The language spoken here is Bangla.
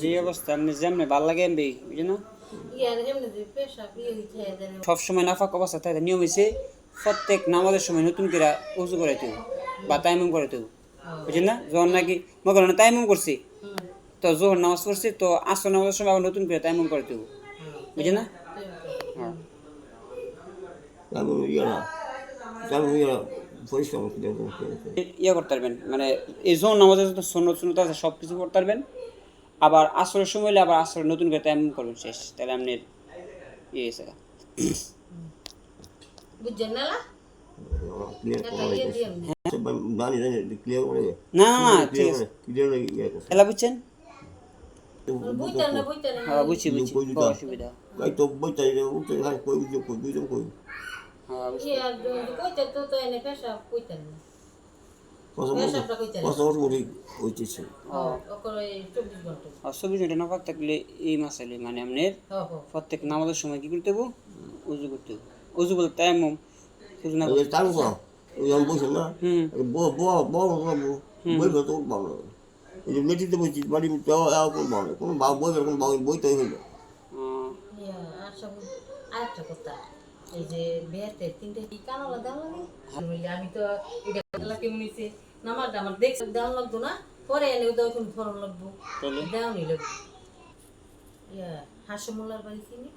যে অবস্থা আপনি যেমনি ভালো লাগে এমনি বুঝে না? ইয়ার এমনি যে পেশা বিয়ে হইছে এদের সবসময় নাফাক অবস্থা থাকে নিয়ম হয়েছে প্রত্যেক নামাজের সময় নতুন করে উজু করে তুই বা তাইমুম করে তুই বুঝলেন না? যখন নাকি মনে করেন তাইমুম করছি তো জোহর নামাজ পড়ছি তো আসর নামাজের সময় আবার নতুন করে তাইমুম করে তুই বুঝলেন না? ইয়ে করতে পারবেন মানে এই জোহর নামাজের যত সন্ন্যত সুন্নত আছে সব কিছু করতে পারবেন। আবার আসরের সময় হলে আবার আসরে নতুন করে তাইমুম করবেন শেষ। তাহলে আপনার ইয়ে হয়েছে বুঝছেন না না ঠিক আছে। এলা বুঝছেন? হ্যাঁ বুঝছি বুঝছি। অসুবিধা। হ্যাঁ বছর করে হইতেছে চব্বিশ ঘণ্টা। নাফাক থাকলে এই মাসালে মানে আপনার প্রত্যেক নামাজের সময় কি করতে হব উজু করতে হব উজু বলতে কো ওই আমি বসে না? বই তো বাবা এই যে মেটিতে বইছি বাড়ি কোন বই কোন বাবা বই তো হইল। আহ, আর সব আরেকটা কথা। এই যে বিয়েতে তিনটে কি কানলা দাম লাগে? আমি তো এটা কেমন হইছে? নামাজ আমার দাম লাগতো না? পরে এনে তো এখন লাগবো। দাম লাগবো। ইয়া হাসমুল্লার বাড়ি চিনি?